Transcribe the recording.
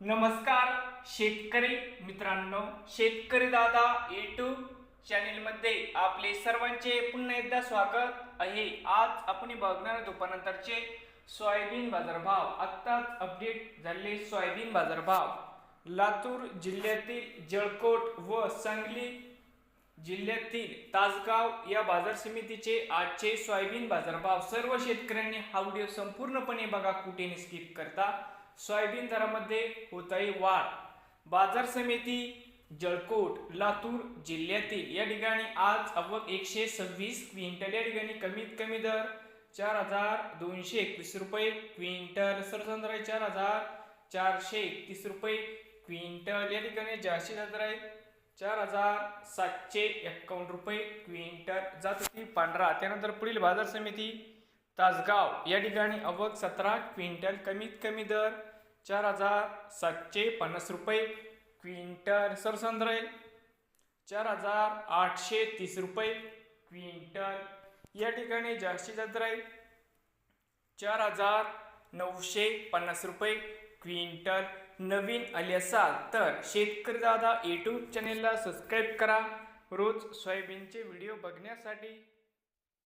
नमस्कार शेतकरी मित्रांनो शेतकरी दादा यूट्यूब चॅनेलमध्ये आपले सर्वांचे पुन्हा एकदा स्वागत आहे. आज आपण बघणार दुपारनंतरचे सोयाबीन बाजारभाव. आत्ताच अपडेट झाले सोयाबीन बाजारभाव. लातूर जिल्ह्यातील जळकोट व सांगली जिल्ह्यातील तासगाव या बाजार समितीचे आजचे सोयाबीन बाजारभाव. सर्व शेतकऱ्यांनी हा व्हिडिओ संपूर्णपणे बघा कुठे स्किप करता. सोयाबीन दरामध्ये होत आहे वाढ. बाजार समिती जळकोट लातूर जिल्ह्यातील या ठिकाणी आज आवक एकशे सव्वीस क्विंटल. या ठिकाणी कमीत कमी दर चार हजार दोनशे एकवीस रुपये क्विंटल. सरसंद्राई चार हजार चारशे एकतीस रुपये क्विंटल. या ठिकाणी जास्तीत दर आहे. चार हजार सातशे एक्कावन्न रुपये क्विंटल. जात होती पांढरा. त्यानंतर पुढील बाजार समिती तासगाव. या ठिकाणी अवक सतरा क्विंटल कमीत कमी दर चार हजार सातशे पन्नास रुपये. क्विंटल सरसंद्राई चार हजार आठशे तीस रुपये. क्विंटल. या ठिकाणी जास्तीत दर आहे चार हजार नऊशे पन्नास रुपये. क्विंटल नवीन आले असाल तर शेतकरी दादा यूट्यूब चॅनेलला सबस्क्राईब करा. रोज सोयाबीनचे व्हिडिओ बघण्यासाठी